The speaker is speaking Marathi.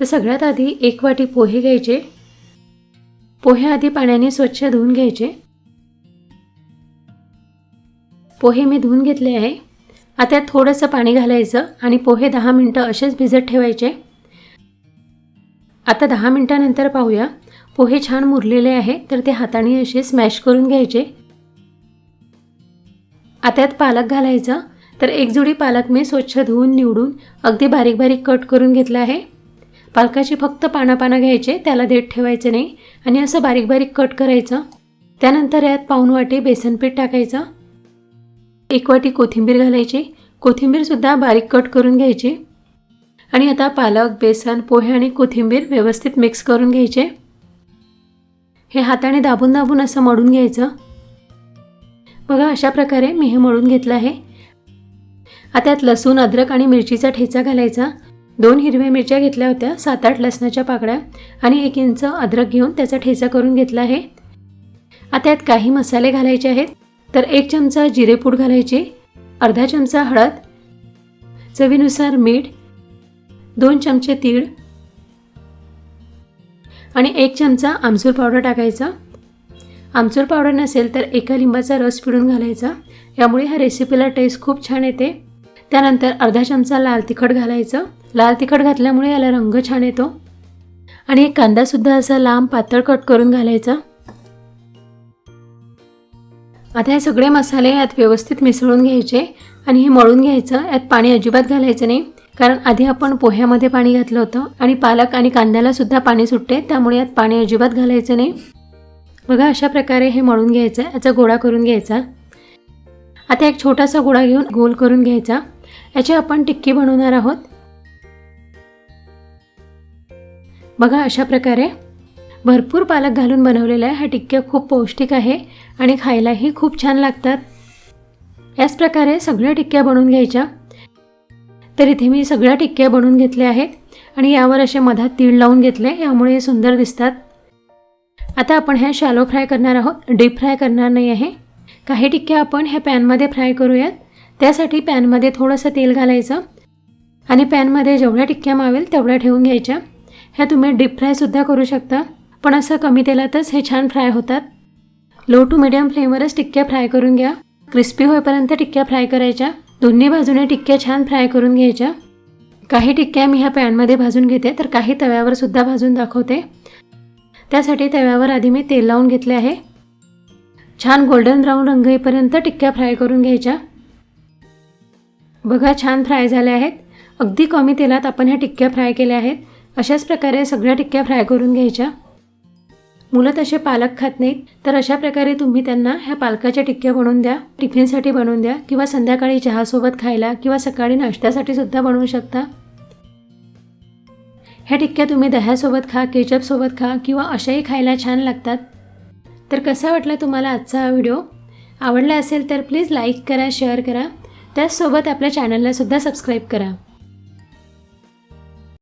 तर सगळ्यात आधी एक वाटी पोहे घ्यायचे. पोहे आधी पाण्याने स्वच्छ धुवून घ्यायचे. पोहे मी धुवून घेतले आहे. आता थोडंसं पाणी घालायचं आणि पोहे दहा मिनटं असेच भिजत ठेवायचे. आता दहा मिनटानंतर पाहूया. पोहे छान मुरलेले आहे तर ते हाताने असे स्मॅश करून घ्यायचे. आत्यात पालक घालायचा. तर एक जुडी पालक मी स्वच्छ धुवून निवडून अगदी बारीक बारीक कट करून घेतला आहे. पालकाची फक्त पानापानं घ्यायचे त्याला देठ ठेवायचं नाही. आणि असं बारीक बारीक कट करायचं. त्यानंतर यात पाऊन वाटी बेसनपीठ टाकायचं. एक वाटी कोथिंबीर घालायची. कोथिंबीरसुद्धा बारीक कट करून घ्यायची. आणि आता पालक बेसन पोहे आणि कोथिंबीर व्यवस्थित मिक्स करून घ्यायचे. हे हाताने दाबून दाबून असं मळून घ्यायचं. बघा अशा प्रकारे मी हे मळून घेतलं आहे. आता यात लसूण अद्रक आणि मिरचीचा ठेचा घालायचा. दोन हिरव्या मिरच्या घेतल्या होत्या सात आठ लसणाच्या पाकळ्या आणि एक इंच अद्रक घेऊन त्याचा ठेचा करून घेतला आहे. आता यात काही मसाले घालायचे आहेत तर एक चमचा जिरेपूड घालायची अर्धा चमचा हळद चवीनुसार मीठ दोन चमचे तीळ आणि एक चमचा आमचूर पावडर टाकायचा. आमचूर पावडर नसेल तर एका लिंबाचा रस पिळून घालायचा. यामुळे ह्या रेसिपीला टेस्ट खूप छान येते. त्यानंतर अर्धा चमचा लाल तिखट घालायचं. लाल तिखट घातल्यामुळे याला रंग छान येतो. आणि एक कांदासुद्धा असा लांब पातळ कट करून घालायचा. आता हे सगळे मसाले यात व्यवस्थित मिसळून घ्यायचे आणि हे मळून घ्यायचं. यात पाणी अजिबात घालायचं नाही. कारण आधी आपण पोह्यामध्ये पाणी घातलं होतं आणि पालक आणि कांद्याला सुद्धा पाणी सुटते. त्यामुळे यात पाणी अजिबात घालायचं नाही. बघा अशा प्रकारे हे मळून घ्यायचं. याचा गोळा करून घ्यायचा. आता एक छोटासा गोळा घेऊन गोल करून घ्यायचा. याची आपण टिक्की बनवणार आहोत. बघा अशा प्रकारे भरपूर पालक घालून बनवलेल्या ह्या टिक्क्या खूप पौष्टिक आहे आणि खायलाही खूप छान लागतात. याच प्रकारे सगळ्या टिक्क्या बनवून घ्यायच्या. तर इथे मी सगळ्या टिक्क्या बनवून घेतल्या आहेत आणि यावर असे मधात तीळ लावून घेतले यामुळे हे सुंदर दिसतात. आता आपण ह्या शॅलो फ्राय करणार आहोत. डीप फ्राय करणार नाही आहे. काही टिक्क्या आपण ह्या पॅनमध्ये फ्राय करूयात. त्यासाठी पॅनमध्ये थोडंसं तेल घालायचं आणि पॅनमध्ये जेवढ्या टिक्क्या मावेल तेवढ्या ठेवून घ्यायच्या. ह्या तुम्ही डीप फ्रायसुद्धा करू शकता. पण असं कमी तेलातच हे छान फ्राय होतात. लो टू मिडियम फ्लेमवरच टिक्क्या फ्राय करून घ्या. क्रिस्पी होईपर्यंत टिक्क्या फ्राय करायच्या. दोन्ही बाजूने टिक्क्या छान फ्राय करून घ्यायच्या. काही टिक्क्या मी ह्या पॅनमध्ये भाजून घेते तर काही तव्यावर सुद्धा भाजून दाखवते. त्यासाठी तव्यावर आधी मी तेल लावून घेतले आहे. छान गोल्डन ब्राऊन रंग येईपर्यंत टिक्क्या फ्राय करून घ्यायच्या. बघा छान फ्राय झाल्या आहेत. अगदी कमी तेलात आपण ह्या टिक्क्या फ्राय केल्या आहेत. अशाच प्रकारे सगळ्या टिक्क्या फ्राय करून घ्यायच्या. मुलं तसे पालक खात नाहीत तर अशा प्रकारे तुम्ही त्यांना ह्या पालकाच्या टिक्क्या बनवून द्या टिफिनसाठी बनवून द्या किंवा संध्याकाळी चहासोबत खायला किंवा सकाळी नाश्त्यासाठी सुद्धा बनवू शकता. ह्या टिक्क्या तुम्ही दह्यासोबत खा केचपसोबत खा किंवा अशाही खायला छान लागतात. तर कसा वाटला तुम्हाला आजचा हा व्हिडिओ? आवडला असेल तर प्लीज लाईक करा शेअर करा. त्याचसोबत आपल्या चॅनलला सुद्धा सबस्क्राईब करा.